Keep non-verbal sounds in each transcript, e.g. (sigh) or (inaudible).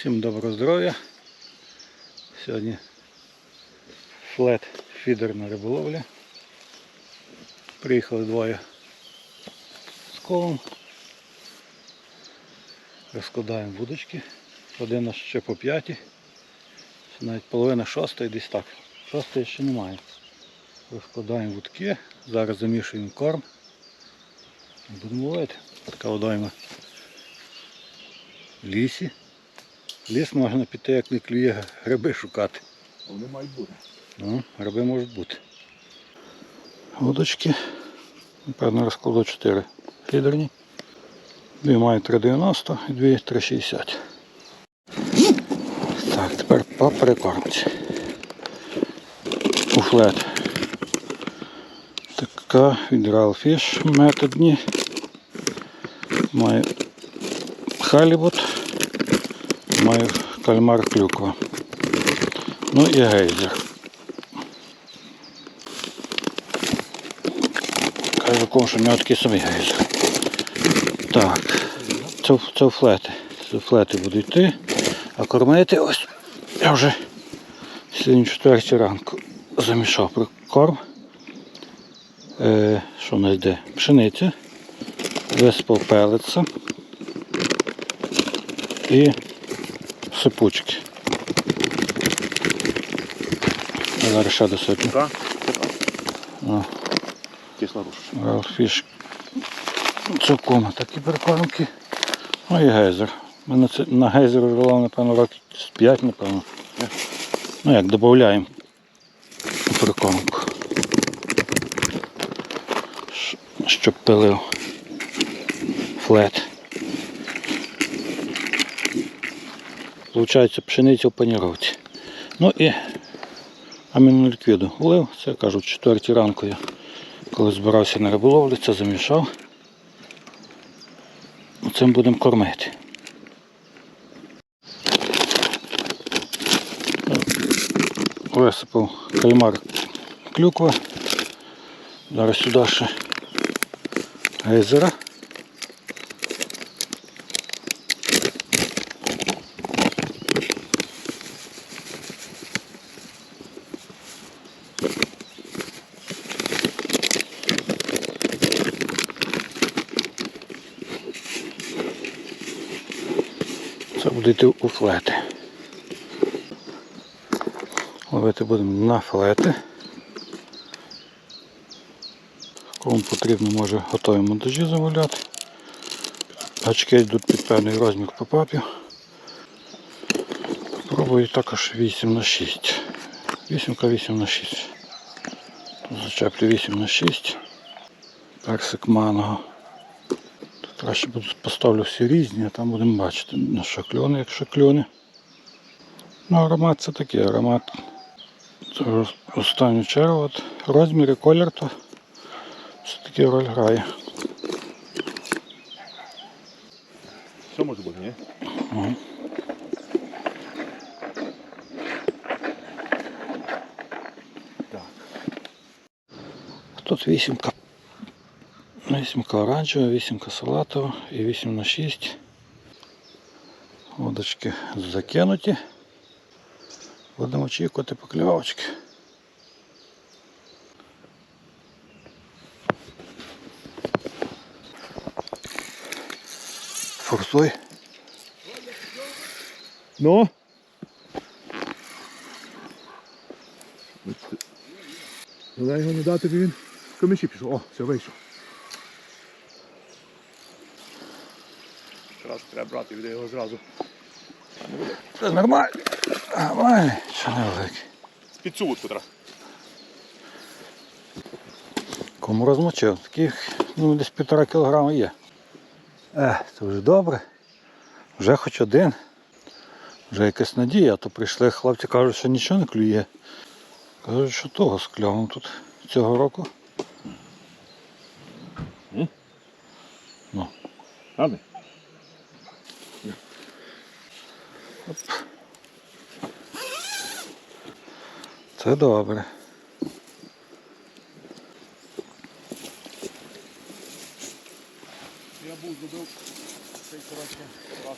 Всім доброго здоров'я. Сьогодні флет фідерна риболовля. Приїхали двоє з колом. Розкладаємо вудочки. Один аж ще по п'яті. Навіть половина шостої десь так. Шостої ще немає. Розкладаємо вудки. Зараз замішуємо корм. Будемо ловити. Така водойма в лісі. Ліс можна піти, як не клює, гриби шукати. Вони мають бути. Ну, гриби можуть бути. Удочки. Напевно, розкладу 4 фідерні. Дві мають 3,90 і дві 3,60. Так, тепер по. Уфлет. Така від Real Fish методні. Має халібут. Має кальмар клюква. Ну і гейзер. Кажу кому, що в нього такий самий гейзер. Так, це, це флети. Це флети будуть йти. А кормити ось я вже сьогодні четвертій ранку замішав прикорм. Е, що у нас йде? Пшениця, висипав пелиця і сипучки. Зараз ще досипну. Так? О. Кисла руша. Ралфіш цілком такі прикормки. Ну і гейзер. У мене це на гейзер жила, напевно, років з 5, напевно. Ну як, додаємо прикормку. Щоб пилив флет. Получається пшениця в. Ну і аміноліквіду влив. Це кажуть, четвертій ранку я коли збирався на риболовлю, це замішав. Цим будемо кормити. Висипав кальмар клюква. Зараз сюди ще гейзера. Йти у флети. Ловити будемо на флети. Кому потрібно, може готові монтажі замовляти. Гачки йдуть під певний розмір попапів. Пробую також 8 на 6. 8 8 на 6. Зачеплю 8 на 6. Персик манго. Тут краще буду поставлю всі різні, а там будемо бачити, на що кльони, якщо кльони. Ну, аромат це такий аромат. Це останню чергу. От розмір і колір то все-таки роль грає. Що може бути, ні? Ага. Так. Тут вісімка. Вісімка оранжева, вісімка салатова і 8 на 6. Водочки закинуті. Будемо очікувати покльовочки. Форсуй. Ну? Треба його не дати, бо він в каміші пішов. О, все, вийшов. Треба брати від його зразу. Це нормально. Нормально. Що невеликий. З-під цю вудку треба. Кому розмочив? Таких ну, десь півтора кілограма є. Е, це вже добре. Вже хоч один. Вже якась надія, а то прийшли хлопці кажуть, що нічого не клює. Кажуть, що того з кльовом тут цього року. М? Ну. Ладно? Це добре. Я був зробив цей коротше раз.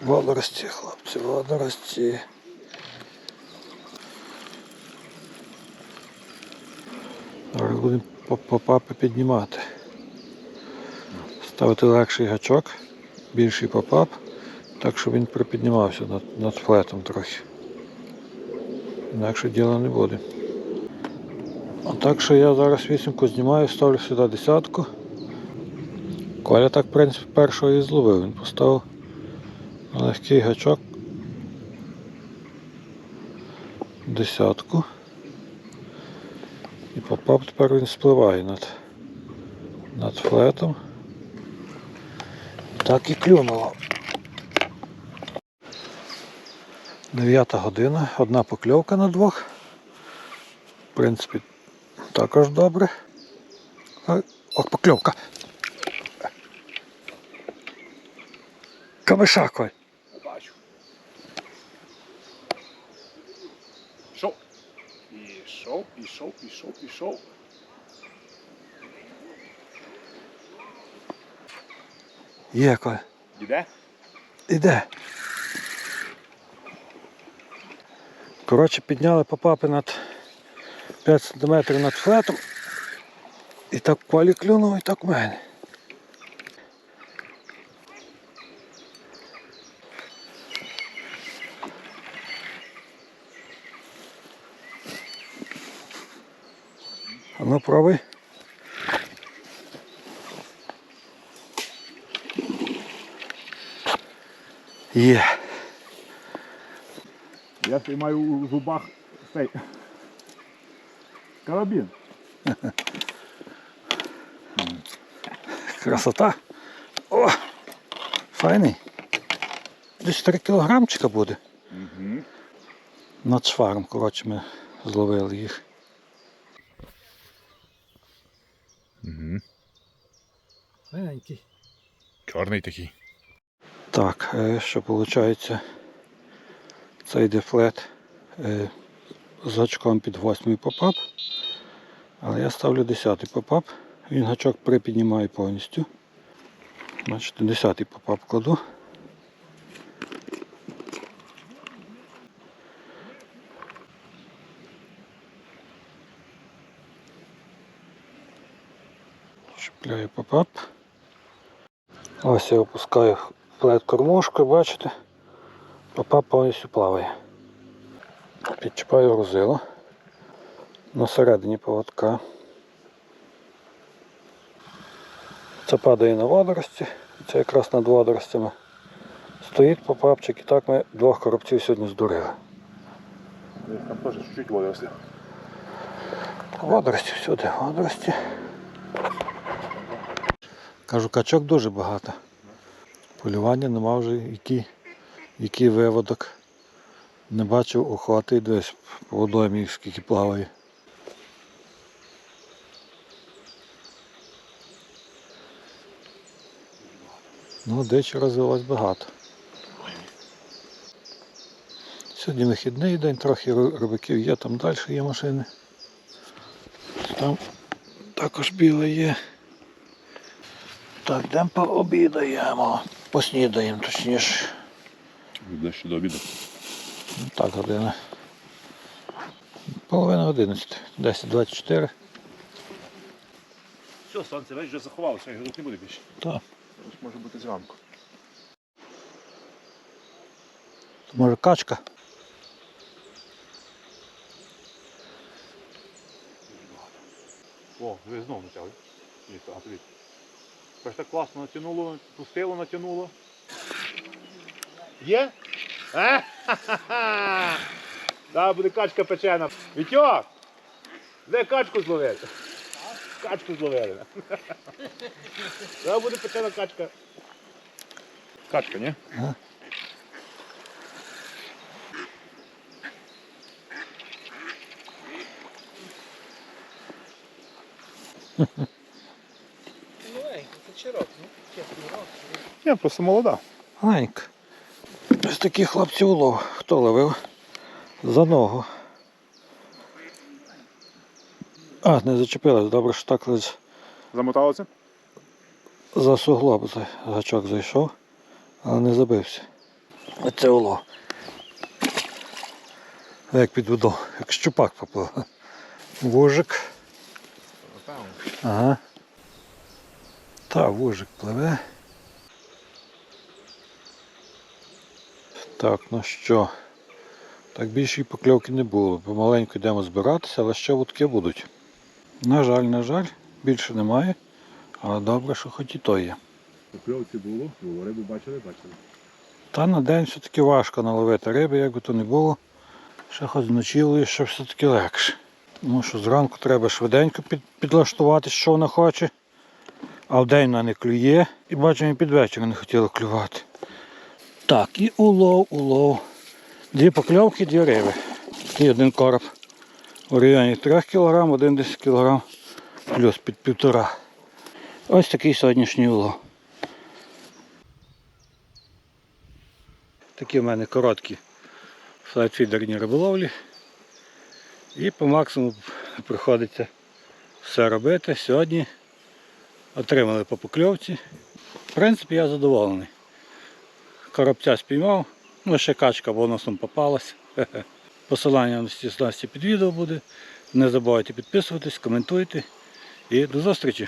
Водорості, хлопці, водорості. Зараз будемо по- попапи піднімати. Ставити легший гачок, більший попап, так щоб він припіднімався над, над флетом трохи. Інакше діла не буде. А так що я зараз вісімку знімаю, ставлю сюди десятку. Коля так, в принципі, першого і зловив. Він поставив на легкий гачок. Десятку. І попап тепер він спливає над, над флетом. Так і клюнуло. Дев'ята година, одна покльовка на двох. В принципі, також добре. О, покльовка. Камиша, Коль. Бачу. Пішов. Пішов, пішов, пішов, пішов. Є, Коль. Іде? Іде. Коротше, підняли попапи над 5 см над флетом. І так колі клюнув, і так в мене. Ну пробуй. Є. Я тримаю у зубах цей карабін. Красота. О! Файний. Десь 3 кілограмчика буде. Угу. Над шваром, коротше, ми зловили їх. Угу. Маленький. Чорний такий. Так, е, що виходить? Це йде флет е, з гачком під восьмий попап. Але я ставлю 10 попап. Він гачок припіднімає повністю. Бачите, 10 попап кладу. Чіпляю попап. Ось я опускаю флет кормушку, бачите? Попап повністю плаває. Підчіпаю грузило на середині поводка. Це падає на водорості, це якраз над водоростями. Стоїть попапчик і так ми двох коробців сьогодні здурили. Там теж чуть-чуть водоросли. Водорості всюди, водорості. Кажу, качок дуже багато. Полювання нема вже який, який виводок. Не бачив охоти десь по водоймі скільки плаває. Ну, дичі розвилось багато. Сьогодні вихідний день, трохи рибаків є, там далі є машини. Там також біле є. Так, йдемо пообідаємо. Поснідаємо, точніше. Ближче до обіду. Так, година. Половина одинадцяти. 10.24. Все, сонце весь вже заховалося, його тут не буде більше. Так. Може бути зранку. Може качка? О, ви знову натягли. Ні, а тобі. Ось так класно натягнуло, пустило, натягнуло. Є? (laughs) А? Ха-ха-ха! Буде качка печена. Вітьок! Де качку зловити? Качку зловили. (laughs) Зараз буде печена качка. Качка, ні? (laughs) Ага. Ні, просто молода. Маленька. Ось такі хлопці улов. Хто ловив? За ногу. А, не зачепилась. Добре, що так лише Замоталося? за суглоб гачок зайшов, але не забився. Оце улов. Як під воду, як щупак поплив. Вужик. Ага. Та, вужик пливе. Так, ну що. Так більше і покльовки не було. Помаленьку йдемо збиратися, але ще вудки будуть. На жаль, на жаль, більше немає. Але добре, що хоч і то є. Покльовці було, було рибу бачили, бачили. Та на день все-таки важко наловити риби, як би то не було. Ще хоч ловиш, що все-таки легше. Тому що зранку треба швиденько під, підлаштувати, що вона хоче. А вдень не клює. І бачимо, під вечір не хотіла клювати. Так, і улов, улов. Дві покльовки, дві риби. І один короб у районі 3 кг, один 10 кг, плюс під півтора. Ось такий сьогоднішній улов. Такі в мене короткі флайтфідерні риболовлі. І по максимуму приходиться все робити. Сьогодні отримали по покльовці. В принципі, я задоволений. Коробця спіймав, ну ще качка бонусом попалась. (laughs) Посилання на всі снасті під відео буде. Не забувайте підписуватись, коментуйте і до зустрічі!